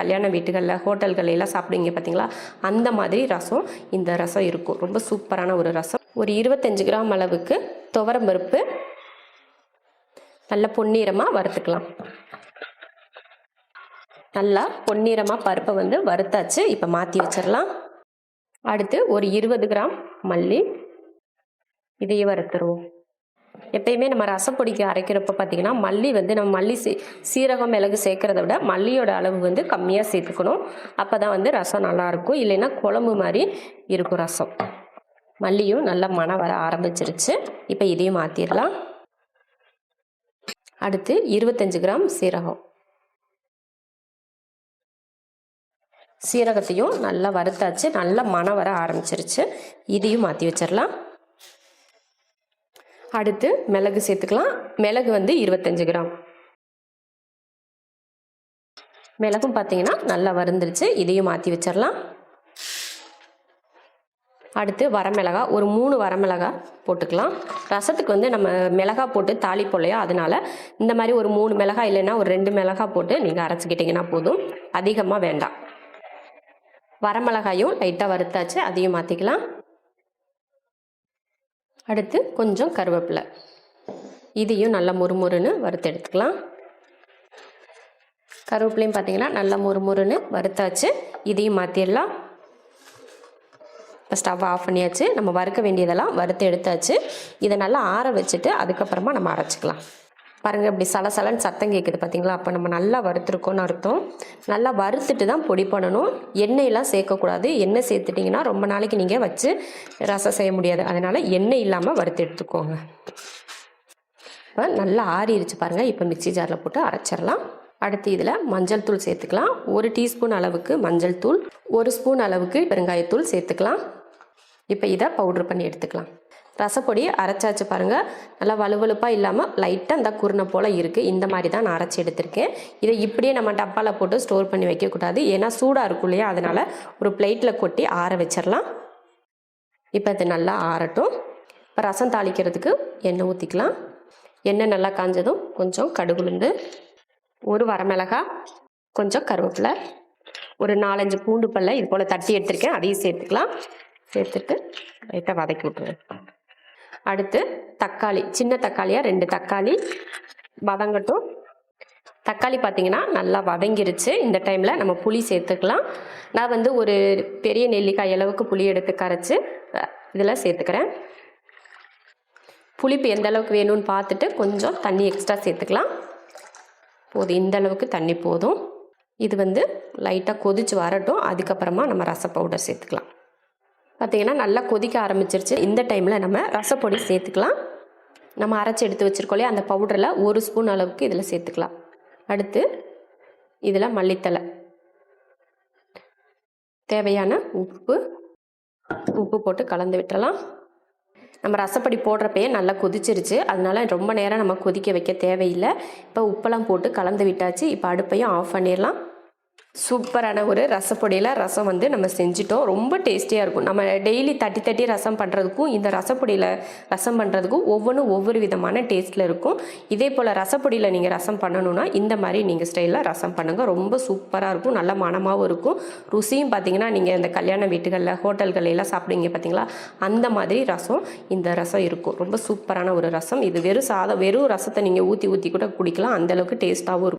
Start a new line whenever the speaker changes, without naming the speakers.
கல்யாண வீட்டுகளில் ஹோட்டல்கள் எல்லாம் சாப்பிடுவீங்க பார்த்தீங்களா அந்த மாதிரி ரசம் இந்த ரசம் இருக்கும். ரொம்ப சூப்பரான ஒரு ரசம். ஒரு இருபத்தஞ்சு கிராம் அளவுக்கு துவரம் பருப்பு நல்ல பொன்னிறமாக வறுத்துக்கலாம். நல்லா பொன்னிறமாக பருப்பை வந்து வறுத்தாச்சு. இப்போ மாற்றி வச்சிடலாம். அடுத்து ஒரு இருபது கிராம் மல்லி. இதையே வறுத்துருவோம். எப்பயுமே நம்ம ரசப்பொடிக்கு அரைக்கிறப்ப பார்த்தீங்கன்னா மல்லி வந்து நம்ம மல்லி சீ சீரகம் மிளகு சேர்க்கறத விட மல்லியோட அளவு வந்து கம்மியாக சேர்த்துக்கணும். அப்போ தான் வந்து ரசம் நல்லாயிருக்கும் இல்லைன்னா குழம்பு மாதிரி இருக்கும் ரசம். மல்லியும் நல்லா மனம் வர ஆரம்பிச்சிருச்சு. இப்போ இதையும் மாற்றிடலாம் அடுத்து இருபத்தஞ்சு கிராம் சீரகம். சீரகத்தையும் நல்லா வறுத்தாச்சு. நல்லா மனம் வர ஆரம்பிச்சிருச்சு. இதையும் மாற்றி வச்சிடலாம் அடுத்து மிளகு சேர்த்துக்கலாம். மிளகு வந்து இருபத்தஞ்சு கிராம். மிளகும் பார்த்தீங்கன்னா நல்லா வறுந்துருச்சு. இதையும் மாற்றி வச்சிடலாம் அடுத்து வரமிளகா ஒரு மூணு வரமிளகா போட்டுக்கலாம். ரசத்துக்கு வந்து நம்ம மிளகா போட்டு தாளி போடலையோ அதனால இந்த மாதிரி ஒரு மூணு மிளகா இல்லைன்னா ஒரு ரெண்டு மிளகா போட்டு நீங்கள் அரைச்சிக்கிட்டிங்கன்னா போதும். அதிகமாக வேண்டாம். வரமிளகாயும் லைட்டாக வறுத்தாச்சு. அதையும் மாற்றிக்கலாம் அடுத்து கொஞ்சம் கருவேப்பிலை. இதையும் நல்லா முறுமுறுன்னு வறுத்து எடுத்துக்கலாம். கருவேப்பிலையும் பார்த்தீங்கன்னா நல்லா முறுமுறுன்னு வறுத்தாச்சு. இதையும் மாற்றிடலாம் இப்போ ஸ்டவ் ஆஃப் பண்ணியாச்சு. நம்ம வறுக்க வேண்டியதெல்லாம் வறுத்து எடுத்தாச்சு. இதை நல்லா ஆற வச்சுட்டு அதுக்கப்புறமா நம்ம அரைச்சிக்கலாம். பாருங்கள் இப்படி சலசலன்னு சத்தம் கேட்குது பார்த்தீங்களா அப்போ நம்ம நல்லா வறுத்துருக்கோன்னு அர்த்தம். நல்லா வறுத்துட்டு தான் பொடி பண்ணணும். எண்ணெயெல்லாம் சேர்க்கக்கூடாது. எண்ணெய் சேர்த்துட்டிங்கன்னா ரொம்ப நாளைக்கு நீங்கள் வச்சு ரசம் செய்ய முடியாது. அதனால் எண்ணெய் இல்லாமல் வறுத்து எடுத்துக்கோங்க. இப்போ நல்லா ஆறிடுச்சு பாருங்கள் இப்போ மிக்சி ஜாரில் போட்டு அரைச்சிடலாம். அடுத்து இதில் மஞ்சள் தூள் சேர்த்துக்கலாம். ஒரு டீஸ்பூன் அளவுக்கு மஞ்சள் தூள். ஒரு ஸ்பூன் அளவுக்கு பெருங்காயத்தூள் சேர்த்துக்கலாம். இப்போ இதை பவுட்ரு பண்ணி எடுத்துக்கலாம். ரசப்பொடி அரைச்சாச்சு பாருங்கள் நல்லா வலுவலுப்பாக இல்லாமல் லைட்டாக இந்த குருணை போல் இருக்குது இந்த மாதிரி தான் நான் அரைச்சி எடுத்திருக்கேன். இதை இப்படியே நம்ம டப்பாவில் போட்டு ஸ்டோர் பண்ணி வைக்கக்கூடாது ஏன்னா சூடாக இருக்கும் இல்லையா? அதனால் ஒரு பிளேட்டில் கொட்டி ஆற வச்சிடலாம் இப்போ இது நல்லா ஆறட்டும். இப்போ ரசம் தாளிக்கிறதுக்கு எண்ணெய் ஊற்றிக்கலாம் எண்ணெய் நல்லா காஞ்சதும் கொஞ்சம் கடுகுலுந்து ஒரு வரமிளகா கொஞ்சம் கருவேப்பிலை ஒரு நாலஞ்சு பூண்டு பல்ல இது போல் தட்டி எடுத்திருக்கேன். அதையும் சேர்த்துக்கலாம். சேர்த்துட்டு லைட்டாக வதக்கி விட்டுருவேன் அடுத்து தக்காளி சின்ன தக்காளியாக ரெண்டு தக்காளி வதங்கட்டும். தக்காளி பார்த்திங்கன்னா நல்லா வதங்கிருச்சு. இந்த டைமில் நம்ம புளி சேர்த்துக்கலாம். நான் வந்து ஒரு பெரிய நெல்லிக்காய் அளவுக்கு புளி எடுத்து கரைச்சி இதில் சேர்த்துக்கிறேன். புளிப்பு எந்த அளவுக்கு வேணும்னு பார்த்துட்டு கொஞ்சம் தண்ணி எக்ஸ்ட்ரா சேர்த்துக்கலாம். போதும். இந்த அளவுக்கு தண்ணி போதும். இது வந்து லைட்டாக கொதிச்சு வரட்டும். அதுக்கப்புறமா நம்ம ரச பவுடர் சேர்த்துக்கலாம். பார்த்தீங்கன்னா நல்லா கொதிக்க ஆரம்பிச்சிருச்சு. இந்த டைமில் நம்ம ரசப்பொடி சேர்த்துக்கலாம். நம்ம அரைச்சி எடுத்து வச்சுருக்கோம் இல்லையா? அந்த பவுடரில் ஒரு ஸ்பூன் அளவுக்கு இதில் சேர்த்துக்கலாம். அடுத்து இதில் மல்லித்தலை தேவையான உப்பு உப்பு போட்டு கலந்து விட்டுறலாம். நம்ம ரசப்பொடி போடுறப்பயே நல்லா கொதிச்சிருச்சு. அதனால ரொம்ப நேரம் நம்ம கொதிக்க வைக்க தேவையில்லை. இப்போ உப்பெல்லாம் போட்டு கலந்து விட்டாச்சு. இப்போ அடுப்பையும் ஆஃப் பண்ணிடலாம். சூப்பரான ஒரு ரசப்பொடியில் ரசம் வந்து நம்ம செஞ்சிட்டோம். ரொம்ப டேஸ்டியாக இருக்கும். நம்ம டெய்லி தட்டி தட்டி ரசம் பண்ணுறதுக்கும் இந்த ரசப்பொடியில் ரசம் பண்ணுறதுக்கும் ஒவ்வொன்றும் ஒவ்வொரு விதமான டேஸ்ட்டில் இருக்கும். இதே போல் ரசப்பொடியில் நீங்கள் ரசம் பண்ணணுன்னா இந்த மாதிரி நீங்கள் ஸ்டைலில் ரசம் பண்ணுங்கள் ரொம்ப சூப்பராக இருக்கும். நல்ல மனமாகவும் இருக்கும். ருசியும் பார்த்தீங்கன்னா நீங்கள் இந்த கல்யாண வீட்டுகளில் ஹோட்டல்கள் எல்லாம் சாப்பிடுவீங்க பார்த்தீங்களா அந்த மாதிரி ரசம் இந்த ரசம் இருக்கும். ரொம்ப சூப்பரான ஒரு ரசம். இது வெறும் சாதம் வெறும் ரசத்தை நீங்கள் ஊற்றி ஊற்றி கூட குடிக்கலாம். அந்தளவுக்கு டேஸ்ட்டாகவும் இருக்கும்.